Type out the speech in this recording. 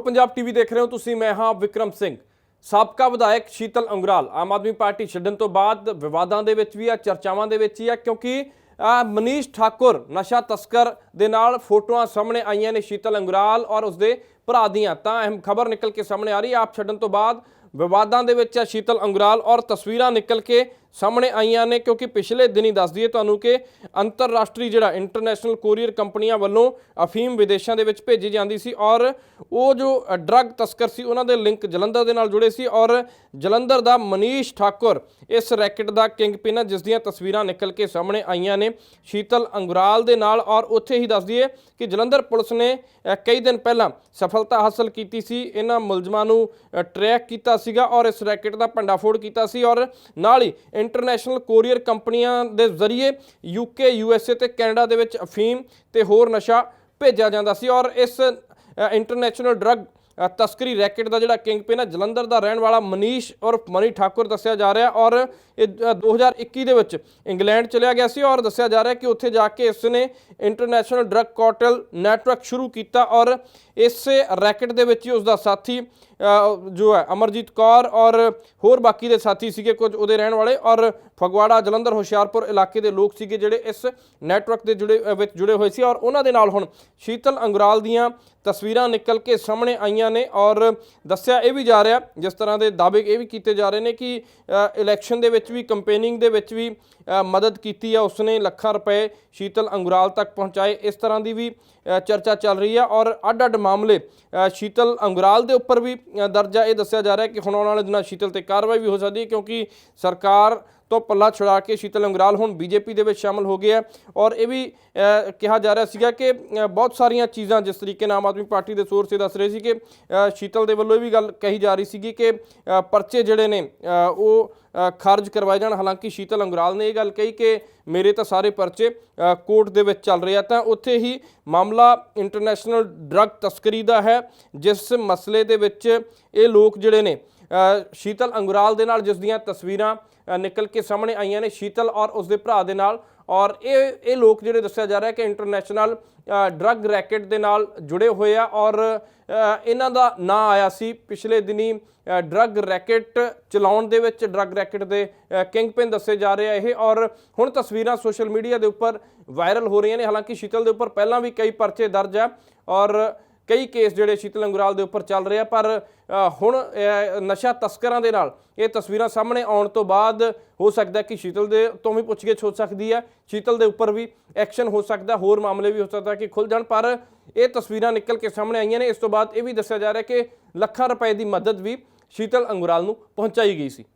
Punjab TV ਦੇਖ ਰਹੇ ਹੋ ਤੁਸੀਂ ਮੈਂ ਹਾਂ ਵਿਕਰਮ ਸਿੰਘ। ਸਾਬਕਾ ਵਿਧਾਇਕ ਸ਼ੀਤਲ ਅੰਗਰਾਲ। ਆਮ ਆਦਮੀ ਪਾਰਟੀ ਛੱਡਣ ਤੋਂ ਬਾਅਦ ਵਿਵਾਦਾਂ ਦੇ ਵਿੱਚ ਵੀ ਆ ਚਰਚਾਵਾਂ ਦੇ ਵਿੱਚ ਹੀ ਆ ਕਿਉਂਕਿ ਅਹ, ਮਨੀਸ਼ ਠਾਕੁਰ ਨਸ਼ਾ ਤਸਕਰ ਦੇ ਨਾਲ ਫੋਟੋਆਂ ਸਾਹਮਣੇ ਆਈਆਂ ਨੇ ਸ਼ੀਤਲ ਅੰਗਰਾਲ ਔਰ ਉਸਦੇ ਭਰਾ ਦੀਆਂ। ਤਾਂ ਅਹਿਮ ਖਬਰ ਨਿਕਲ ਕੇ ਸਾਹਮਣੇ ਆ ਰਹੀ ਹੈ ਆਪ ਛੱਡਣ ਤੋਂ ਬਾਅਦ ਵਿਵਾਦਾਂ ਦੇ ਵਿੱਚ ਆ ਸ਼ੀਤਲ ਅੰਗਰਾਲ ਔਰ ਤਸਵੀਰਾਂ ਨਿਕਲ ਕੇ ਸਾਹਮਣੇ ਆਈਆਂ ਨੇ ਕਿਉਂਕਿ ਪਿਛਲੇ ਦਿਨ ਹੀ ਦੱਸ ਦਈਏ ਤੁਹਾਨੂੰ ਕਿ ਅੰਤਰਰਾਸ਼ਟਰੀ ਜਿਹੜਾ ਇੰਟਰਨੈਸ਼ਨਲ ਕੋਰੀਅਰ ਕੰਪਨੀਆਂ ਵੱਲੋਂ ਅਫੀਮ ਵਿਦੇਸ਼ਾਂ ਦੇ ਵਿੱਚ ਭੇਜੀ ਜਾਂਦੀ ਸੀ ਔਰ ਉਹ ਜੋ ਡਰੱਗ ਤਸਕਰ ਸੀ, ਉਹਨਾਂ ਦੇ ਲਿੰਕ ਜਲੰਧਰ ਦੇ ਨਾਲ ਜੁੜੇ ਸੀ ਔਰ ਜਲੰਧਰ ਦਾ ਮਨੀਸ਼ ਠਾਕੁਰ ਇਸ ਰੈਕਟ ਦਾ ਕਿੰਗ ਪਿਨ ਹੈ, ਜਿਸ ਦੀਆਂ ਤਸਵੀਰਾਂ ਨਿਕਲ ਕੇ ਸਾਹਮਣੇ ਆਈਆਂ ਨੇ। ਸ਼ੀਤਲ ਅੰਗਰਾਲ ਦੇ ਨਾਲ ਔਰ ਉੱਥੇ ਹੀ ਦੱਸ ਦਈਏ ਕਿ ਜਲੰਧਰ ਪੁਲਿਸ ਨੇ ਕਈ ਦਿਨ ਪਹਿਲਾਂ ਸਫਲਤਾ ਹਾਸਲ ਕੀਤੀ ਸੀ। ਇਹਨਾਂ ਮੁਲਜ਼ਮਾਂ ਨੂੰ ਟਰੈਕ ਕੀਤਾ ਸੀਗਾ ਔਰ ਇਸ ਰੈਕਟ ਦਾ ਭੰਡਾਫੋੜ ਕੀਤਾ ਸੀ ਔਰ ਨਾਲ ਹੀ ਇੰਟਰਨੈਸ਼ਨਲ ਕੋਰੀਅਰ ਕੰਪਨੀਆਂ ਦੇ ਜ਼ਰੀਏ ਯੂਕੇ ਯੂਐਸਏ ਤੇ ਕੈਨੇਡਾ ਦੇ ਵਿੱਚ ਅਫੀਮ ਤੇ ਹੋਰ ਨਸ਼ਾ ਭੇਜਿਆ ਜਾਂਦਾ ਸੀ ਔਰ ਇਸ ਇੰਟਰਨੈਸ਼ਨਲ ਡਰੱਗ ਤਸਕਰੀ ਰੈਕਟ ਦਾ ਜਿਹੜਾ ਕਿੰਗ ਪਿਨ ਹੈ ਜਲੰਧਰ ਦਾ ਰਹਿਣ ਵਾਲਾ ਮਨੀਸ਼ ਔਰ ਮਨੀ ਠਾਕੁਰ ਦੱਸਿਆ ਜਾ ਰਿਹਾ ਔਰ ਇਹ ਅ, 2021 ਦੇ ਵਿੱਚ ਇੰਗਲੈਂਡ ਚਲਿਆ ਗਿਆ ਸੀ ਔਰ ਦੱਸਿਆ ਜਾ ਰਿਹਾ ਕਿ ਉੱਥੇ ਜਾ ਕੇ ਇਸ ਨੇ ਇੰਟਰਨੈਸ਼ਨਲ ਡਰੱਗ ਕਾਰਟਲ ਨੈਟਵਰਕ ਸ਼ੁਰੂ ਕੀਤਾ ਔਰ ਇਸੇ ਰੈਕਟ ਦੇ ਵਿੱਚ ਹੀ ਉਸ ਦਾ ਸਾਥੀ ਜੋ ਹੈ, ਅਮਰਜੀਤ ਕੌਰ ਔਰ ਹੋਰ ਬਾਕੀ ਦੇ ਸਾਥੀ ਸੀਗੇ ਕੁਝ ਉਹਦੇ ਰਹਿਣ ਵਾਲੇ ਔਰ ਫਗਵਾੜਾ, ਜਲੰਧਰ, ਹੁਸ਼ਿਆਰਪੁਰ ਇਲਾਕੇ ਦੇ ਲੋਕ ਸੀਗੇ ਜਿਹੜੇ ਇਸ ਨੈਟਵਰਕ ਦੇ ਜੁੜੇ ਵਿੱਚ ਜੁੜੇ ਹੋਏ ਸੀ ਔਰ ਉਹਨਾਂ ਦੇ ਨਾਲ ਹੁਣ ਸ਼ੀਤਲ ਅੰਗਰਾਲ ਦੀਆਂ ਤਸਵੀਰਾਂ ਨਿਕਲ ਕੇ ਸਾਹਮਣੇ ਆਈਆਂ ਨੇ ਔਰ ਦੱਸਿਆ ਇਹ ਵੀ ਜਾ ਰਿਹਾ, ਜਿਸ ਤਰ੍ਹਾਂ ਦੇ ਦਾਅਵੇ ਇਹ ਵੀ ਕੀਤੇ ਜਾ ਰਹੇ ਨੇ ਕਿ ਇਲੈਕਸ਼ਨ ਦੇ ਵਿੱਚ ਵੀ ਕੰਪੇਨਿੰਗ ਦੇ ਵਿੱਚ ਵੀ ਮਦਦ ਕੀਤੀ ਆ, ਉਸਨੇ ਲੱਖਾਂ ਰੁਪਏ ਸ਼ੀਤਲ ਅੰਗਰਾਲ ਤੱਕ ਪਹੁੰਚਾਏ, ਇਸ ਤਰ੍ਹਾਂ ਦੀ ਵੀ ਚਰਚਾ ਚੱਲ ਰਹੀ ਹੈ ਔਰ ਅੱਡ-ਅੱਡ ਮਾਮਲੇ ਸ਼ੀਤਲ ਅੰਗਰਾਲ ਦੇ ਉੱਪਰ ਵੀ ਦਰਜਾ ਇਹ ਦੱਸਿਆ ਜਾ ਰਿਹਾ ਕਿ ਹੁਣ ਆਉਣ ਵਾਲੇ ਦਿਨਾਂ ਸ਼ੀਤਲ ਤੇ ਕਾਰਵਾਈ ਵੀ ਹੋ ਸਕਦੀ ਹੈ ਕਿਉਂਕਿ ਸਰਕਾਰ ਤੋਂ ਪੱਲਾ ਛੁਡਾ ਕੇ ਸ਼ੀਤਲ ਅੰਗਰਾਲ ਹੁਣ ਬੀਜੇਪੀ ਦੇ ਵਿੱਚ ਸ਼ਾਮਲ ਹੋ ਗਿਆ ਔਰ ਇਹ ਵੀ ਕਿਹਾ ਜਾ ਰਿਹਾ ਸੀਗਾ ਕਿ ਬਹੁਤ ਸਾਰੀਆਂ ਚੀਜ਼ਾਂ ਜਿਸ ਤਰੀਕੇ ਨਾਲ ਆਮ ਆਦਮੀ ਪਾਰਟੀ ਦੇ ਸੋਰਸ ਇਹ ਦੱਸ ਰਹੇ ਸੀ ਕਿ ਸ਼ੀਤਲ ਦੇ ਵੱਲੋਂ ਇਹ ਵੀ ਗੱਲ ਕਹੀ ਜਾ ਰਹੀ ਸੀਗੀ ਕਿ ਪਰਚੇ ਜਿਹੜੇ ਨੇ ਉਹ ਖਾਰਜ ਕਰਵਾਏ ਜਾਣ। ਹਾਲਾਂਕਿ ਸ਼ੀਤਲ ਅੰਗਰਾਲ ਨੇ ਇਹ ਗੱਲ ਕਹੀ ਕਿ ਮੇਰੇ ਤਾਂ ਸਾਰੇ ਪਰਚੇ ਕੋਰਟ ਦੇ ਵਿੱਚ ਚੱਲ ਰਹੇ ਆ। ਤਾਂ ਉੱਥੇ ਹੀ ਮਾਮਲਾ ਇੰਟਰਨੈਸ਼ਨਲ ਡਰੱਗ ਤਸਕਰੀ ਦਾ ਹੈ, ਜਿਸ ਮਸਲੇ ਦੇ ਵਿੱਚ ਇਹ ਲੋਕ ਜਿਹੜੇ ਨੇ ਸ਼ੀਤਲ ਅੰਗੁਰਾਲ ਦੇ ਨਾਲ ਜਿਸ ਦੀਆਂ ਤਸਵੀਰਾਂ ਨਿਕਲ ਕੇ ਸਾਹਮਣੇ ਆਈਆਂ ਨੇ, ਸ਼ੀਤਲ ਔਰ ਉਸਦੇ ਭਰਾ ਦੇ ਨਾਲ। ਔਰ ਇਹ ਇਹ ਲੋਕ ਜਿਹੜੇ ਦੱਸਿਆ ਜਾ ਰਿਹਾ ਕਿ ਇੰਟਰਨੈਸ਼ਨਲ ਡਰੱਗ ਰੈਕਟ ਦੇ ਨਾਲ ਜੁੜੇ ਹੋਏ ਆ ਔਰ ਇਹਨਾਂ ਦਾ ਨਾਂ ਆਇਆ ਸੀ ਪਿਛਲੇ ਦਿਨੀ ਡਰੱਗ ਰੈਕਟ ਚਲਾਉਣ ਦੇ ਵਿੱਚ ਡਰੱਗ ਰੈਕਟ ਦੇ ਕਿੰਗ ਪਿਨ ਦੱਸੇ ਜਾ ਰਹੇ ਆ ਇਹ। ਔਰ ਹੁਣ ਤਸਵੀਰਾਂ ਸੋਸ਼ਲ ਮੀਡੀਆ ਦੇ ਉੱਪਰ ਵਾਇਰਲ ਹੋ ਰਹੀਆਂ ਨੇ। ਹਾਲਾਂਕਿ ਸ਼ੀਤਲ ਦੇ ਉੱਪਰ ਪਹਿਲਾਂ ਵੀ ਕਈ ਪਰਚੇ ਦਰਜ ਆ। ਔਰ ਕਈ ਕੇਸ ਜਿਹੜੇ ਸ਼ੀਤਲ ਅੰਗਰਾਲ ਦੇ ਉੱਪਰ ਚੱਲ ਰਹੇ ਆ, ਪਰ ਹੁਣ ਨਸ਼ਾ ਤਸਕਰਾਂ ਦੇ ਨਾਲ ਇਹ ਤਸਵੀਰਾਂ ਸਾਹਮਣੇ ਆਉਣ ਤੋਂ ਬਾਅਦ ਹੋ ਸਕਦਾ ਕਿ ਸ਼ੀਤਲ ਦੇ ਤੋਂ ਵੀ ਪੁੱਛਗਿੱਛ ਹੋ ਸਕਦੀ ਹੈ ਸ਼ੀਤਲ ਦੇ ਉੱਪਰ ਵੀ ਐਕਸ਼ਨ ਹੋ ਸਕਦਾ, ਹੋਰ ਮਾਮਲੇ ਵੀ ਹੋ ਸਕਦਾ ਕਿ ਖੁੱਲ ਜਾਣ, ਪਰ ਇਹ ਤਸਵੀਰਾਂ ਨਿਕਲ ਕੇ ਸਾਹਮਣੇ ਆਈਆਂ ਨੇ। ਇਸ ਤੋਂ ਬਾਅਦ ਇਹ ਵੀ ਦੱਸਿਆ ਜਾ ਰਿਹਾ ਕਿ ਲੱਖਾਂ ਰੁਪਏ ਦੀ ਮਦਦ ਵੀ ਸ਼ੀਤਲ ਅੰਗਰਾਲ ਨੂੰ ਪਹੁੰਚਾਈ ਗਈ ਸੀ।